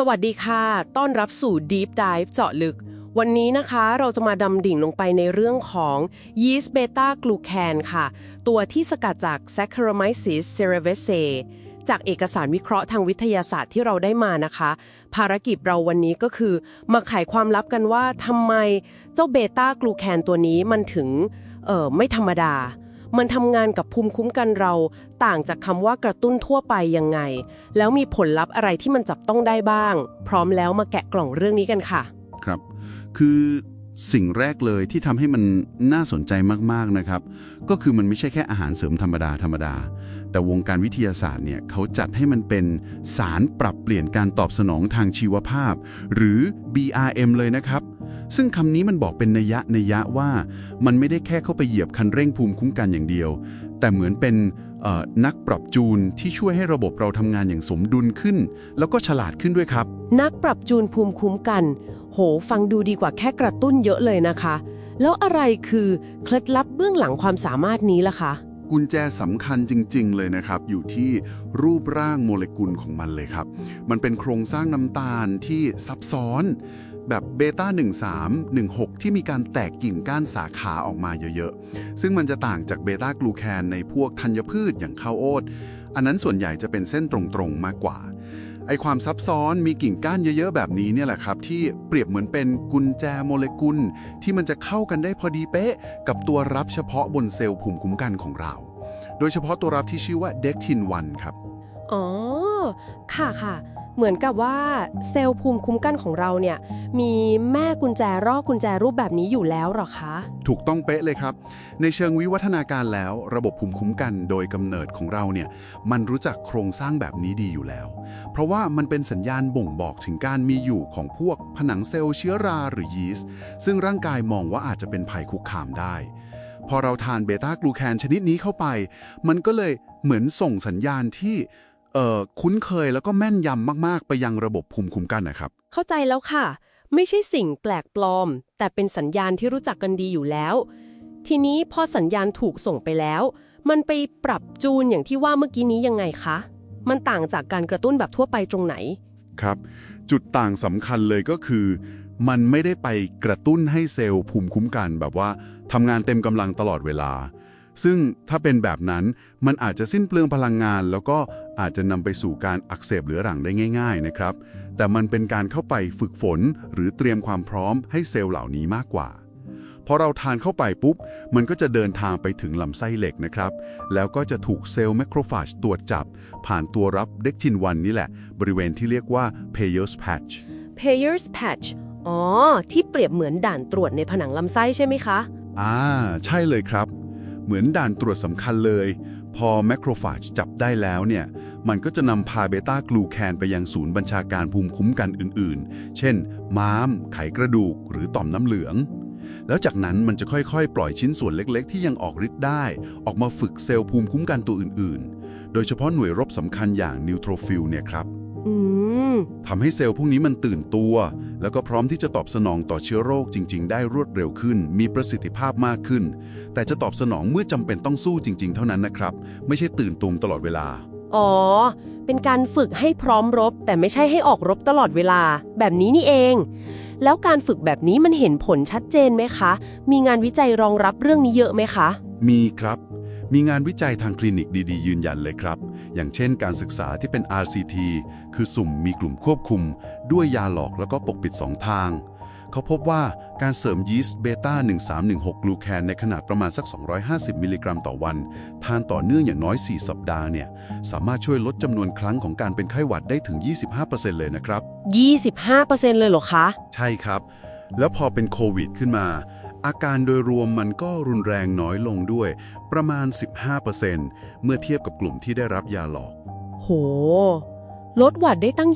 สวัสดีค่ะ ต้อนรับสู่ Deep Dive เจาะลึก วันนี้นะคะเราจะมาดำดิ่งลงไปในเรื่องของ yeast beta glucan ค่ะ ตัวที่สกัดจาก Saccharomyces cerevisiae จากเอกสารวิเคราะห์ทางวิทยาศาสตร์ที่เราได้มานะคะ ภารกิจเราวันนี้ก็คือ มาไขความลับกันว่าทำไมเจ้าเบต้ากลูแคนตัวนี้มันถึงเอ่อไม่ธรรมดา มันทำงานกับภูมิคุ้มกันเรา ต่างจากคำว่ากระตุ้นทั่วไปยังไง แล้วมีผลลัพธ์อะไรที่มันจับต้องได้บ้าง พร้อมแล้วมาแกะกล่องเรื่องนี้กันค่ะ ครับ คือสิ่งแรกเลยที่ทำให้มันน่าสนใจมากๆนะครับ ก็คือมันไม่ใช่แค่อาหารเสริมธรรมดาธรรมดา แต่วงการวิทยาศาสตร์เนี่ยเขาจัดให้มันเป็นสารปรับเปลี่ยนการตอบสนองทางชีวภาพ หรือ BRM เลยนะครับ ซึ่งคำนี้มันบอกเป็นนัยยะนัยยะว่า มันไม่ได้แค่เข้าไปเหยียบคันเร่งภูมิคุ้มกันอย่างเดียว แต่เหมือนเป็นเอ่อนักปรับจูนที่ช่วยให้ระบบเราทำงานอย่างสมดุลขึ้น แล้วก็ฉลาดขึ้นด้วยครับ นักปรับจูนภูมิคุ้มกัน โห ฟังดูดีกว่าแค่กระตุ้นเยอะเลยนะคะ แล้วอะไรคือเคล็ดลับเบื้องหลังความสามารถนี้ล่ะคะกุญแจสำคัญจริง ๆ เลยนะครับ อยู่ที่รูปร่างโมเลกุลของมันเลยครับ มันเป็นโครงสร้างน้ำตาลที่ซับซ้อน แบบเบต้า13 16 ที่มีการแตกกิ่งก้านสาขาออกมาเยอะๆ ซึ่งมันจะต่างจากเบต้ากลูแคนในพวกธัญพืชอย่างข้าวโอ๊ตอันนั้นส่วนใหญ่จะเป็นเส้นตรงๆมากกว่าไอความซับซ้อนมีกิ่งก้านเยอะๆ แบบนี้เนี่ยแหละครับ ที่เปรียบเหมือนเป็นกุญแจโมเลกุล ที่มันจะเข้ากันได้พอดีเป๊ะ กับตัวรับเฉพาะบนเซลล์ภูมิคุ้มกันของเรา โดยเฉพาะตัวรับที่ชื่อว่าเด็กทินวันครับ อ๋อ ค่ะค่ะ เหมือนกับว่าเซลล์ภูมิคุ้มกันของเราเนี่ยมีแม่กุญแจรอกกุญแจรูปแบบนี้อยู่แล้วหรอคะ ถูกต้องเป๊ะเลยครับ ในเชิงวิวัฒนาการแล้ว ระบบภูมิคุ้มกันโดยกำเนิดของเราเนี่ยมันรู้จักโครงสร้างแบบนี้ดีอยู่แล้ว เพราะว่ามันเป็นสัญญาณบ่งบอกถึงการมีอยู่ของพวกผนังเซลล์เชื้อราหรือยีสต์ซึ่งร่างกายมองว่าอาจจะเป็นภัยคุกคามได้ พอเราทานเบต้ากลูแคนชนิดนี้เข้าไป มันก็เลยเหมือนส่งสัญญาณที่ คุ้นเคยแล้วก็แม่นยำมาก ๆ ไปยังระบบภูมิคุ้มกันนะครับ เข้าใจแล้วค่ะ ไม่ใช่สิ่งแปลกปลอม แต่เป็นสัญญาณที่รู้จักกันดีอยู่แล้ว ทีนี้พอสัญญาณถูกส่งไปแล้ว มันไปปรับจูนอย่างที่ว่าเมื่อกี้นี้ยังไงคะ มันต่างจากการกระตุ้นแบบทั่วไปตรงไหน ครับ จุดต่างสำคัญเลยก็คือ มันไม่ได้ไปกระตุ้นให้เซลล์ภูมิคุ้มกันแบบว่าทำงานเต็มกำลังตลอดเวลา ซึ่งถ้าเป็นแบบนั้นมันอาจจะสิ้นเปลืองพลังงาน แล้วก็อาจจะนำไปสู่การอักเสบเรื้อรังได้ง่าย ๆนะครับ แต่มันเป็นการเข้าไปฝึกฝนหรือเตรียมความพร้อมให้เซลล์เหล่านี้มากกว่าพอเราทานเข้าไปปุ๊บ มันก็จะเดินทางไปถึงลำไส้เหล็กนะครับ แล้วก็จะถูกเซลล์แมคโครฟาจตรวจจับ ผ่านตัวรับเด็กทินวันนี่แหละ บริเวณที่เรียกว่า Peyer's patch Payer's patch อ๋อ ที่เปรียบเหมือนด่านตรวจในผนังลำไส้ใช่ไหมคะ อ่า ใช่เลยครับ เหมือนด่านตรวจสำคัญเลย พอแมคโครฟาจจับได้แล้วเนี่ย มันก็จะนำพาเบต้ากลูแคนไปยังศูนย์บัญชาการภูมิคุ้มกันอื่นๆ เช่น ม้าม ไขกระดูก หรือต่อมน้ำเหลือง แล้วจากนั้นมันจะค่อยๆ ปล่อยชิ้นส่วนเล็กๆ ที่ยังออกฤทธิ์ได้ ออกมาฝึกเซลล์ภูมิคุ้มกันตัวอื่นๆ โดยเฉพาะหน่วยรบสำคัญอย่างนิวโทรฟิลเนี่ยครับ ทำให้เซลล์พวกนี้มันตื่นตัว แล้วก็พร้อมที่จะตอบสนองต่อเชื้อโรคจริง ๆ ได้รวดเร็วขึ้น มีประสิทธิภาพมากขึ้น แต่จะตอบสนองเมื่อจำเป็นต้องสู้จริง ๆ เท่านั้นนะครับ ไม่ใช่ตื่นตูมตลอดเวลา อ๋อ เป็นการฝึกให้พร้อมรบ แต่ไม่ใช่ให้ออกรบตลอดเวลา แบบนี้นี่เอง แล้วการฝึกแบบนี้มันเห็นผลชัดเจนไหมคะ มีงานวิจัยรองรับเรื่องนี้เยอะไหมคะ มีครับ มีงานวิจัยทางคลินิกดีๆ ยืนยันเลยครับ อย่างเช่นการศึกษาที่เป็น RCT คือสุ่มมีกลุ่มควบคุม ด้วยยาหลอกแล้วก็ปกปิด 2 ทาง เขาพบว่าการเสริมยีสต์เบต้า 1316 กลูแคนในขนาดประมาณสัก 250 มิลลิกรัมต่อวัน ทานต่อเนื่องอย่างน้อย 4 สัปดาห์เนี่ย สามารถช่วยลดจำนวนครั้งของการเป็นไข้หวัดได้ถึง 25%เลยนะครับ 25%เลยเหรอคะ ใช่ครับ แล้วพอเป็นโควิด ขึ้นมา อาการโดยรวมมันก็รุนแรงน้อยลงด้วย ประมาณ 15%เมื่อเทียบกับกลุ่มที่ได้รับยาหลอก โห ลดหวัดได้ตั้ง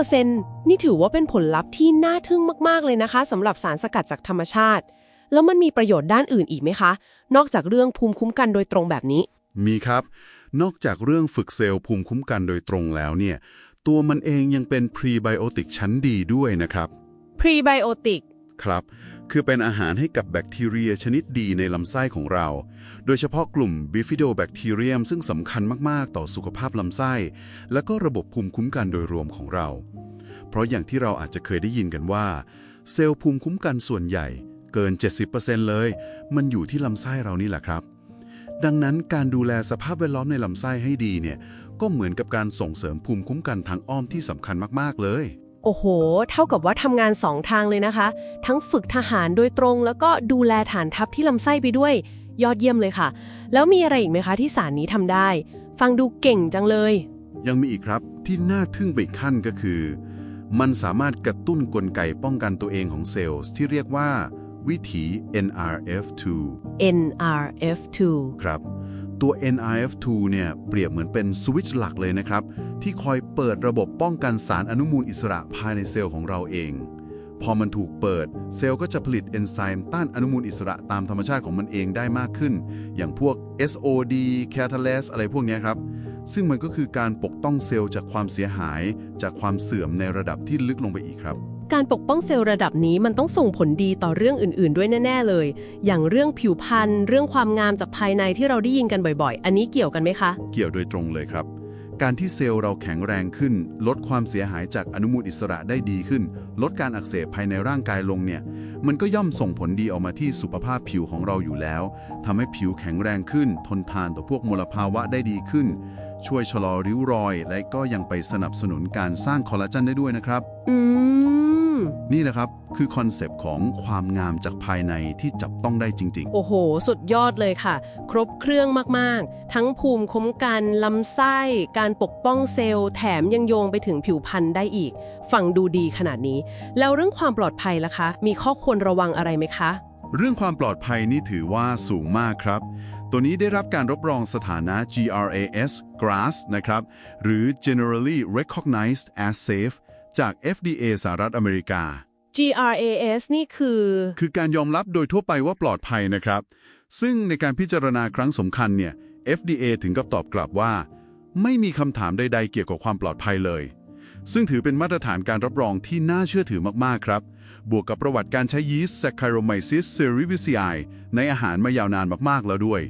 25%นี่ถือว่าเป็นผลลัพธ์ที่น่าทึ่งมากๆเลยนะคะสำหรับสารสกัดจากธรรมชาติ แล้วมันมีประโยชน์ด้านอื่นอีกไหมคะ นอกจากเรื่องภูมิคุ้มกันโดยตรงแบบนี้ มีครับ นอกจากเรื่องฝึกเซลล์ภูมิคุ้มกันโดยตรงแล้วเนี่ย ตัวมันเองยังเป็นพรีไบโอติกชั้นดีด้วยนะครับ Prebiotic ครับ คือเป็นอาหารให้กับแบคทีเรียชนิดดีในลำไส้ของเรา โดยเฉพาะกลุ่ม Bifidobacterium ซึ่งสำคัญมาก ๆ ต่อสุขภาพลำไส้ และก็ระบบภูมิคุ้มกันโดยรวมของเรา เพราะอย่างที่เราอาจจะเคยได้ยินกันว่า เซลล์ภูมิคุ้มกันส่วนใหญ่ เกิน 70%เลย มันอยู่ที่ลำไส้เรานี่แหละครับ ดังนั้นการดูแลสภาพแวดล้อมในลำไส้ให้ดีเนี่ยก็เหมือนกับการส่งเสริมภูมิคุ้มกันทางอ้อมที่สำคัญมาก ๆ เลย โอ้โห เท่ากับว่าทำงานสองทางเลยนะคะ ทั้งฝึกทหารโดยตรง แล้วก็ดูแลฐานทัพที่ลำไส้ไปด้วย ยอดเยี่ยมเลยค่ะ แล้วมีอะไรอีกไหมคะที่สารนี้ทำได้ ฟังดูเก่งจังเลย ยังมีอีกครับที่น่าทึ่งไปอีกขั้นก็คือ มันสามารถกระตุ้นกลไกป้องกันตัวเองของเซลล์ที่เรียกว่า วิถี NRF2 NRF2 ครับ ตัว NRF2 เนี่ยเปรียบเหมือนเป็นสวิตช์หลักเลยนะครับ ที่คอยเปิดระบบป้องกันสารอนุมูลอิสระภายในเซลล์ของเราเอง พอมันถูกเปิด เซลล์ก็จะผลิตเอนไซม์ต้านอนุมูลอิสระตามธรรมชาติของมันเองได้มากขึ้น อย่างพวก SOD catalase อะไรพวกนี้ครับ ซึ่งมันก็คือการปกป้องเซลล์จากความเสียหาย จากความเสื่อมในระดับที่ลึกลงไปอีกครับ การปกป้องเซลล์ระดับนี้มันต้องส่งผลดีต่อเรื่องอื่น ๆ ด้วยแน่ ๆ เลย อย่างเรื่องผิวพรรณเรื่องความงามจากภายในที่เราได้ยินกันบ่อย ๆ อันนี้เกี่ยวกันไหมคะ เกี่ยวโดยตรงเลยครับ การที่เซลล์เราแข็งแรงขึ้น ลดความเสียหายจากอนุมูลอิสระได้ดีขึ้น ลดการอักเสบภายในร่างกายลงเนี่ย มันก็ย่อมส่งผลดีออกมาที่สุขภาพผิวของเราอยู่แล้วทำให้ผิวแข็งแรงขึ้น ทนทานต่อพวกมลภาวะได้ดีขึ้น ช่วยชะลอริ้วรอย และก็ยังไปสนับสนุนการสร้างคอลลาเจนได้ด้วยนะครับ อืม นี่แหละครับคือคอนเซปต์ของความงามจากภายในที่จับต้องได้จริงโอ้โห สุดยอดเลยค่ะ ครบเครื่องมาก ๆ ทั้งภูมิคุ้มกัน ลำไส้ การปกป้องเซลล์ แถมยังโยงไปถึงผิวพรรณได้อีก ฟังดูดีขนาดนี้ แล้วเรื่องความปลอดภัยล่ะคะ มีข้อควรระวังอะไรไหมคะๆเรื่องความปลอดภัยนี่ถือว่าสูงมากครับ ตัวนี้ได้รับการรับรองสถานะ GRAS GRAS นะครับ หรือ Generally Recognized as Safe จาก FDA สหรัฐอเมริกา GRAS นี่คือ คือการยอมรับโดยทั่วไปว่าปลอดภัยนะครับ ซึ่งในการพิจารณาครั้งสำคัญเนี่ย FDA ถึงกับตอบกลับว่า ไม่มีคำถามใด ๆ เกี่ยวกับความปลอดภัยเลย ซึ่งถือเป็นมาตรฐานการรับรองที่น่าเชื่อถือมาก ๆ ครับ บวกกับประวัติการใช้ยีสต์ Saccharomyces cerevisiae ในอาหารมายาวนานมาก ๆ แล้วด้วย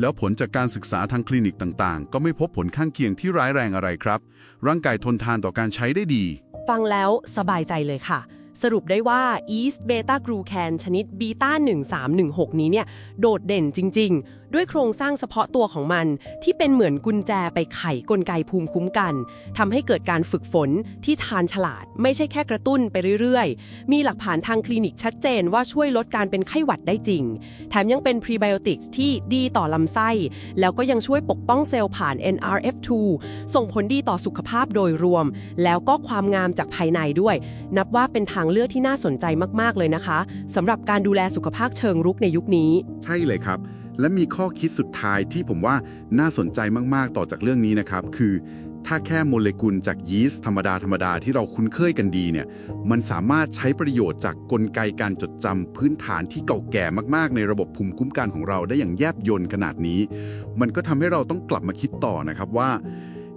แล้วผลจากการศึกษาทางคลินิกต่าง ๆ ก็ไม่พบผลข้างเคียงที่ร้ายแรงอะไรครับ ร่างกายทนทานต่อการใช้ได้ดี ฟังแล้วสบายใจเลยค่ะ สรุปได้ว่า East Beta Glucan ชนิด Beta 1316 นี้เนี่ย โดดเด่นจริง ๆ ด้วยโครงสร้างเฉพาะตัวของมัน ที่เป็นเหมือนกุญแจไปไขกลไกภูมิคุ้มกันทำให้เกิดการฝึกฝนที่ทานฉลาด ไม่ใช่แค่กระตุ้นไปเรื่อยๆ มีหลักฐานทางคลินิกชัดเจนว่าช่วยลดการเป็นไข้หวัดได้จริง แถมยังเป็นพรีไบโอติกส์ที่ดีต่อลำไส้ แล้วก็ยังช่วยปกป้องเซลล์ผ่าน NRF2 ส่งผลดีต่อสุขภาพโดยรวม แล้วก็ความงามจากภายในด้วย นับว่าเป็นทางเลือกที่น่าสนใจมากๆเลยนะคะสำหรับการดูแลสุขภาพเชิงรุกในยุคนี้ ใช่เลยครับ และมีข้อคิดสุดท้ายที่ผมว่าน่าสนใจมากๆต่อจากเรื่องนี้นะครับ คือ ถ้าแค่โมเลกุลจากยีสต์ธรรมดาธรรมดาที่เราคุ้นเคยกันดีเนี่ย มันสามารถใช้ประโยชน์จากกลไกการจดจำพื้นฐานที่เก่าแก่มากๆ ในระบบภูมิคุ้มกันของเราได้อย่างแยบยลขนาดนี้ มันก็ทำให้เราต้องกลับมาคิดต่อนะครับว่า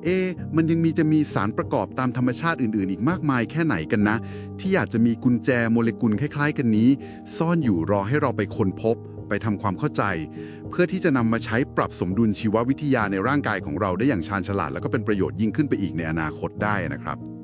เอ๊มันยังมีจะมีสารประกอบตามธรรมชาติอื่นๆ อีกมากมายแค่ไหนกันนะ ที่อยากจะมีกุญแจโมเลกุลคล้าย ๆ กันนี้ ซ่อนอยู่รอให้เราไปค้นพบ ไปทำความเข้าใจ เพื่อที่จะนำมาใช้ปรับสมดุลชีววิทยาในร่างกายของเราได้อย่างชาญฉลาด แล้วก็เป็นประโยชน์ยิ่งขึ้นไปอีกในอนาคตได้นะครับ